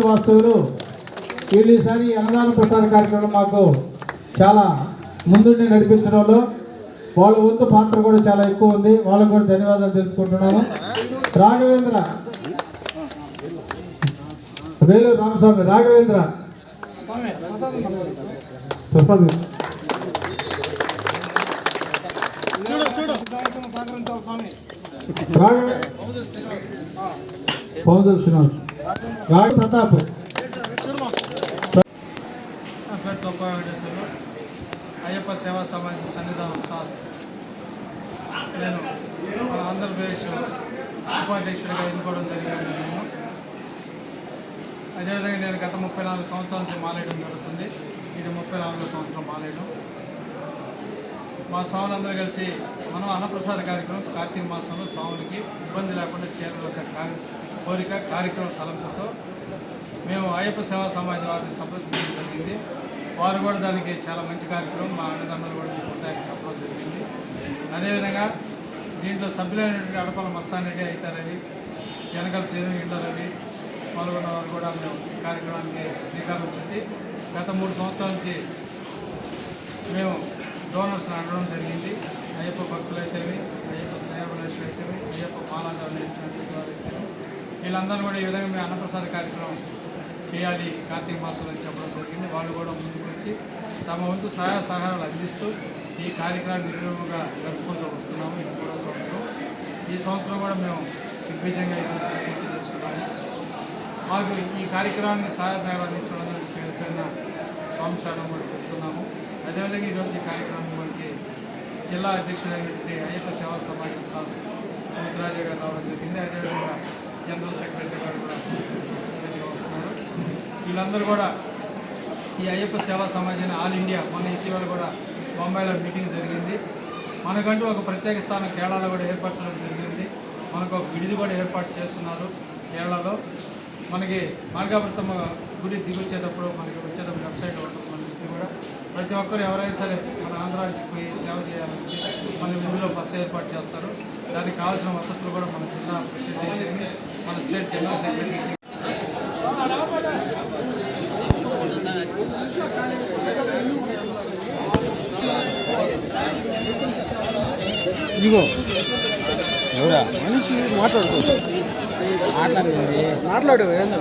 ప్రాంత వాస్తవులు. వీళ్ళు ఈసారి అన్నదాన ప్రసాద కార్యక్రమం మాకు చాలా ముందుండి నడిపించడంలో వాళ్ళ వంతు పాత్ర కూడా చాలా ఎక్కువ ఉంది. వాళ్ళకు కూడా ధన్యవాదాలు తెలుపుకుంటున్నాము. రాఘవేంద్ర. వేలూరు రామస్వామి రాఘవేంద్ర. ప్రసాద్. రాఘవే పౌజల్ శ్రీనివాస్. రాఘ ప్రతాప్. పేరు చొప్ప అయ్యప్ప సేవా సమాజం సన్నిధానం సాస్. నేను మన ఆంధ్రప్రదేశ్ ఉపాధ్యక్షుడిగా ఎన్నుకోవడం జరిగింది నేను. అదేవిధంగా నేను గత ముప్పై నాలుగు సంవత్సరాల నుంచి మాలేయడం జరుగుతుంది. ఇది ముప్పై నాలుగో సంవత్సరం మాలేయడం. మా స్వాములందరూ కలిసి మనం అన్నప్రసాద కార్యక్రమం కార్తీక మాసంలో స్వాములకి ఇబ్బంది లేకుండా చేయాలని ఒక కోరిక కార్యక్రమం తలంపుతో మేము అయ్యప్ప సేవా సమాజం వారిని సంప్రదించడం జరిగింది. వారు కూడా దానికి చాలా మంచి కార్యక్రమం మా అన్నదమ్ములు కూడా చెప్పడానికి చెప్పడం జరిగింది. అదేవిధంగా దీంట్లో సభ్యులైనటువంటి అడపల మస్తానరెడ్డి అవుతారని జనగల శ్రీను ఇండరవి పాల్గొన్న వారు కూడా మేము కార్యక్రమానికి శ్రీకారం చుట్టి గత మూడు సంవత్సరాల నుంచి మేము డోనర్స్ అడగడం జరిగింది. అయ్యప్ప భక్తులైతేవి అయ్యప్ప స్నేహబలేశ్వరు అయితేవి అయ్యప్ప మాలాధారణ చేసినటువంటి వారు అయితేవి వీళ్ళందరూ కూడా ఈ విధంగా మేము అన్నప్రసాద కార్యక్రమం చేయాలి. కార్తీక మాసంలో చెప్పడం జరిగింది. వాళ్ళు కూడా ముందుకు వచ్చి తమ వంతు సహాయ సహాయాలు అందిస్తూ ఈ కార్యక్రమాన్ని నిర్వహంగా జరుపుకుంటూ వస్తున్నాము. ఇది కూడా సంవత్సరం. ఈ సంవత్సరం కూడా మేము దిగ్విజయంగా ఈరోజు పూర్తి చేసుకున్నాము. మాకు ఈ కార్యక్రమాన్ని సహాయ సహాయాలు అందించడం పేరు స్వామి శరణం కూడా అదేవిధంగా ఈరోజు ఈ కార్యక్రమం మనకి జిల్లా అధ్యక్షుడైనటువంటి అయ్యప్ప సేవా సమాజం సాస్ ముద్రాజు గారు రావడం జరిగింది. అదేవిధంగా జనరల్ సెక్రటరీ గారు కూడా వస్తున్నారు. వీళ్ళందరూ కూడా ఈ అయ్యప్ప సేవా సమాజాన్ని ఆల్ ఇండియా మన ఇటీవల కూడా బొంబాయిలో మీటింగ్ జరిగింది. మనకంటూ ఒక ప్రత్యేక స్థానం కేరళలో కూడా ఏర్పరచడం జరిగింది. మనకు ఒక విడిది కూడా ఏర్పాటు చేస్తున్నారు కేరళలో. మనకి మార్గావృతం గుడి దిగొచ్చేటప్పుడు మనకి వచ్చేటప్పుడు వెబ్సైట్ ఉంటుంది మన చెప్పి కూడా ప్రతి ఒక్కరు ఎవరైనా సరే మన ఆంధ్రానికి పోయి సేవ చేయాలంటే మన ఊళ్ళో బస్సు ఏర్పాటు చేస్తారు. దానికి కావాల్సిన వసతులు కూడా మన జిల్లా ప్రెసిడెంట్ మన స్టేట్ జనరల్ సెక్రటరీ ఇదిగో. ఎవరా? మనిషి మాట్లాడు ఏందో.